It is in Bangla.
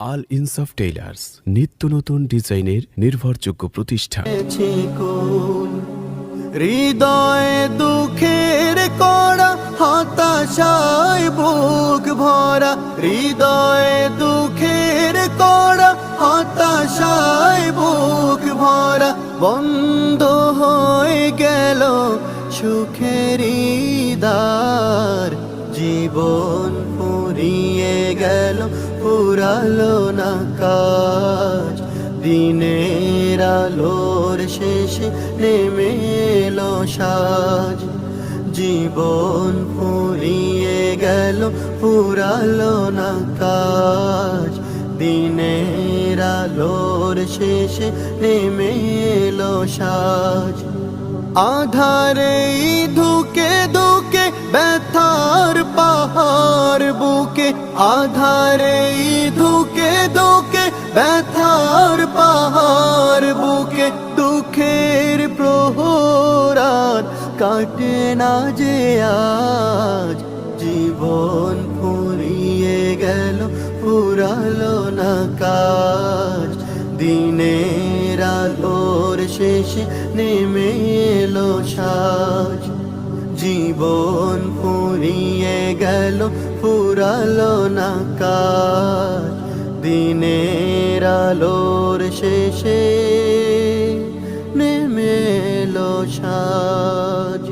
আল ইনসাফ টেইলার্স নিত্য নতুন ডিজাইনের নির্ভরযোগ্য প্রতিষ্ঠান। হৃদয়ে দুঃখের করা হতাশায় বুক ভরা। হৃদয়ে দুঃখের করা হতাশায় বুক ভরা। বন্ধ হয়ে গেল সুখের দ্বার জীবন। গেল, ফুরালো না কাজ। দিনের আলোর শেষে নেমে এলো সাজ। জীবন ফুরিয়ে গেল, ফুরালো না কাজ। দিনের আলোর শেষে নেমে এলো সাজ। আধারে ধুকে ধুকে পাহাড় বুকে, আধারে ধুকে ধুকে, ব্যথার পাহাড় বুকে, দুঃখের প্রহরাত কাটে না যে আজ। জীবন ফুরিয়ে গেল, ফুরালো না কাজ। দিনের আলোর শেষে নেমে এলো সাজ। জীবন ফুরিয়ে গেল ফুরালো না কাজ। দিনের আলোর শেষে নেমে এলো সাজ।